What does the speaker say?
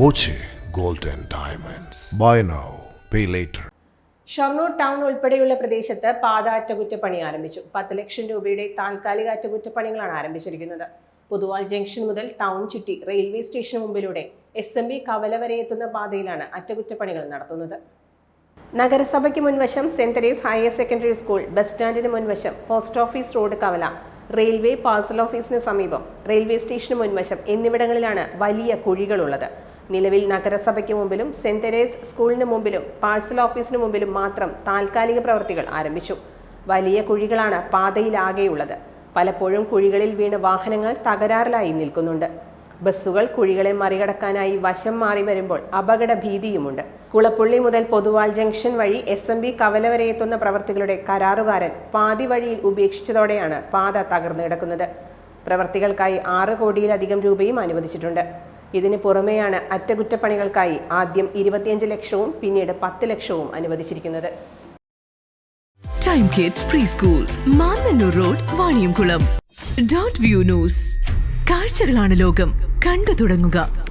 Boche golden diamonds. Buy now pay later. Shoranur town ഉൾപ്പെടെയുള്ള പ്രദേശത്ത് പാത അറ്റകുറ്റപ്പണി ആരംഭിച്ചു. പത്ത് ലക്ഷം രൂപയുടെ താൽക്കാലിക അറ്റകുറ്റപ്പണികളാണ് ആരംഭിച്ചിരിക്കുന്നത്. പുതുവാൾ ജംഗ്ഷൻ മുതൽ ടൗൺ ചുറ്റി റെയിൽവേ സ്റ്റേഷൻ മുമ്പിലൂടെ എസ് എം ബി കവല വരെ എത്തുന്ന പാതയിലാണ് അറ്റകുറ്റപ്പണികൾ നടത്തുന്നത്. നഗരസഭയ്ക്ക് മുൻവശം saint Teresa's higher secondary school bus സ്റ്റാൻഡിന് മുൻവശം പോസ്റ്റ് ഓഫീസ് റോഡ് കവല റെയിൽവേ പാർസൽ ഓഫീസിന് സമീപം റെയിൽവേ സ്റ്റേഷന് മുൻവശം എന്നിവിടങ്ങളിലാണ് വലിയ കുഴികളുള്ളത്. നിലവിൽ നഗരസഭയ്ക്ക് മുമ്പിലും സെന്റ് തെരേസ് സ്കൂളിന് മുമ്പിലും പാഴ്സൽ ഓഫീസിന് മുമ്പിലും മാത്രം താൽക്കാലിക പ്രവൃത്തികൾ ആരംഭിച്ചു. വലിയ കുഴികളാണ് പാതയിലാകെയുള്ളത്. പലപ്പോഴും കുഴികളിൽ വീണ് വാഹനങ്ങൾ തകരാറിലായി നിൽക്കുന്നുണ്ട്. ബസ്സുകൾ കുഴികളെ മറികടക്കാനായി വശം മാറി വരുമ്പോൾ അപകട ഭീതിയുമുണ്ട്. കുളപ്പുള്ളി മുതൽ പൊതുവാൾ ജംഗ്ഷൻ വഴി എസ് എം ബി കവല വരെ എത്തുന്ന പ്രവർത്തികളുടെ കരാറുകാരൻ പാതി വഴിയിൽ ഉപേക്ഷിച്ചതോടെയാണ് പാത തകർന്നു കിടക്കുന്നത്. പ്രവർത്തികൾക്കായി ആറ് കോടിയിലധികം രൂപയും അനുവദിച്ചിട്ടുണ്ട്. ഇതിന് പുറമെയാണ് അറ്റകുറ്റപ്പണികൾക്കായി ആദ്യം ഇരുപത്തിയഞ്ച് ലക്ഷവും പിന്നീട് പത്ത് ലക്ഷവും അനുവദിച്ചിരിക്കുന്നത്. Time kids pre school road view news കാഴ്ചകളാണ് ലോകം. കണ്ടു തുടങ്ങുക.